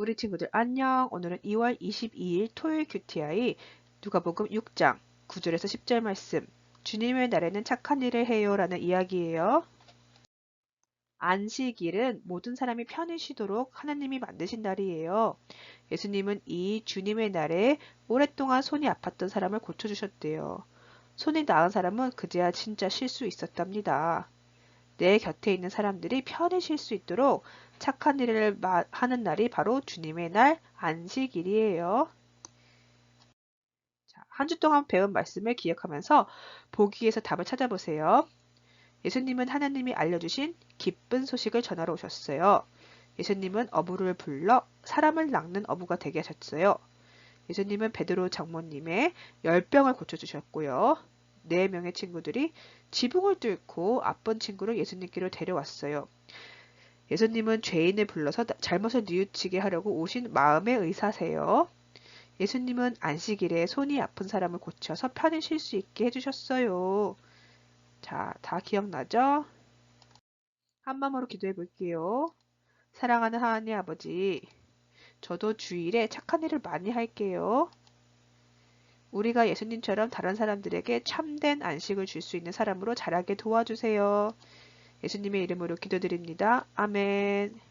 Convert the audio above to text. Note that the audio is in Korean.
우리 친구들 안녕. 오늘은 2월 22일 토요일 QTI 누가복음 6장 9절에서 10절 말씀. 주님의 날에는 착한 일을 해요 라는 이야기예요. 안식일은 모든 사람이 편히 쉬도록 하나님이 만드신 날이에요. 예수님은 이 주님의 날에 오랫동안 손이 아팠던 사람을 고쳐주셨대요. 손이 나은 사람은 그제야 진짜 쉴 수 있었답니다. 내 곁에 있는 사람들이 편히 쉴 수 있도록 착한 일을 하는 날이 바로 주님의 날 안식일이에요. 한 주 동안 배운 말씀을 기억하면서 보기에서 답을 찾아보세요. 예수님은 하나님이 알려주신 기쁜 소식을 전하러 오셨어요. 예수님은 어부를 불러 사람을 낚는 어부가 되게 하셨어요. 예수님은 베드로 장모님의 열병을 고쳐주셨고요. 네 명의 친구들이 지붕을 뚫고 아픈 친구를 예수님께로 데려왔어요. 예수님은 죄인을 불러서 잘못을 뉘우치게 하려고 오신 마음의 의사세요. 예수님은 안식일에 손이 아픈 사람을 고쳐서 편히 쉴 수 있게 해주셨어요. 자, 다 기억나죠? 한마음으로 기도해 볼게요. 사랑하는 하나님 아버지, 저도 주일에 착한 일을 많이 할게요. 우리가 예수님처럼 다른 사람들에게 참된 안식을 줄 수 있는 사람으로 자라게 도와주세요. 예수님의 이름으로 기도드립니다. 아멘.